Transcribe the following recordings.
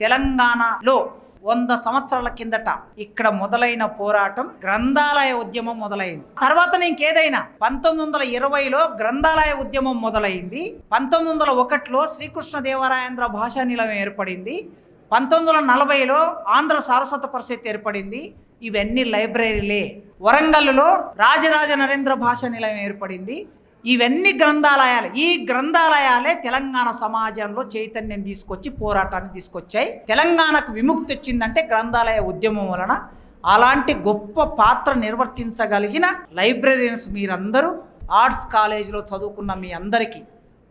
తెలంగాణలో వంద సంవత్సరాల కిందట ఇక్కడ మొదలైన పోరాటం గ్రంథాలయ ఉద్యమం మొదలైంది. తర్వాత ఇంకేదైనా పంతొమ్మిది వందల ఇరవైలో గ్రంథాలయ ఉద్యమం మొదలైంది. పంతొమ్మిది వందల ఒకటిలో శ్రీకృష్ణదేవరాయాంధ్ర భాషా నిలయం ఏర్పడింది. పంతొమ్మిది వందల నలభైలో ఆంధ్ర సారస్వత పరిషత్ ఏర్పడింది. ఇవన్నీ లైబ్రరీలే. వరంగల్లో రాజరాజ నరేంద్ర భాషా నిలయం ఏర్పడింది. ఇవన్నీ గ్రంథాలయాలు. ఈ గ్రంథాలయాలే తెలంగాణ సమాజంలో చైతన్యం తీసుకొచ్చి పోరాటాన్ని తీసుకొచ్చాయి. తెలంగాణకు విముక్తి వచ్చిందంటే గ్రంథాలయ ఉద్యమం వలన అలాంటి గొప్ప పాత్ర నిర్వర్తించగలిగిన లైబ్రరీన్స్ మీరందరూ ఆర్ట్స్ కాలేజీలో చదువుకున్న మీ అందరికీ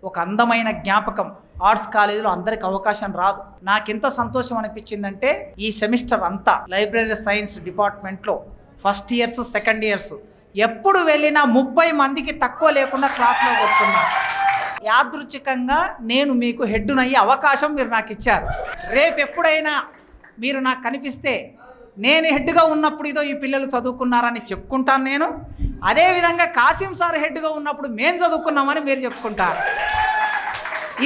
ఒక అందమైన జ్ఞాపకం. ఆర్ట్స్ కాలేజీలో అందరికి అవకాశం రాదు. నాకెంత సంతోషం అనిపించిందంటే ఈ సెమిస్టర్ అంతా లైబ్రరీ సైన్స్ డిపార్ట్మెంట్లో ఫస్ట్ ఇయర్స్ సెకండ్ ఇయర్స్ ఎప్పుడు వెళ్ళినా ముప్పై మందికి తక్కువ లేకుండా క్లాస్లో కూర్చున్నా. యాదృచ్ఛికంగా నేను మీకు హెడ్డునయ్యే అవకాశం మీరు నాకు ఇచ్చారు. రేపు ఎప్పుడైనా మీరు నాకు కనిపిస్తే నేను హెడ్గా ఉన్నప్పుడు ఇదో ఈ పిల్లలు చదువుకున్నారని చెప్పుకుంటాను నేను. అదేవిధంగా కాసిం సార్ హెడ్గా ఉన్నప్పుడు మేము చదువుకున్నామని మీరు చెప్పుకుంటారు.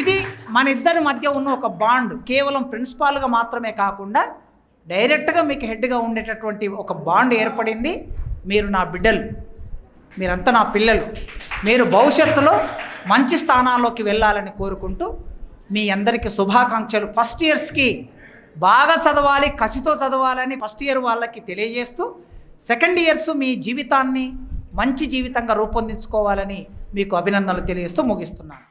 ఇది మన ఇద్దరి మధ్య ఉన్న ఒక బాండ్. కేవలం ప్రిన్సిపాల్గా మాత్రమే కాకుండా డైరెక్ట్గా మీకు హెడ్గా ఉండేటటువంటి ఒక బాండ్ ఏర్పడింది. మీరు నా బిడ్డలు మీరంతా నా పిల్లలు. మీరు భవిష్యత్తులో మంచి స్థానాల్లోకి వెళ్ళాలని కోరుకుంటూ మీ అందరికీ శుభాకాంక్షలు. ఫస్ట్ ఇయర్స్కి బాగా చదవాలి కసితో చదవాలని ఫస్ట్ ఇయర్ వాళ్ళకి తెలియజేస్తూ సెకండ్ ఇయర్స్ మీ జీవితాన్ని మంచి జీవితంగా రూపొందించుకోవాలని మీకు అభినందనలు తెలియజేస్తూ ముగిస్తున్నాను.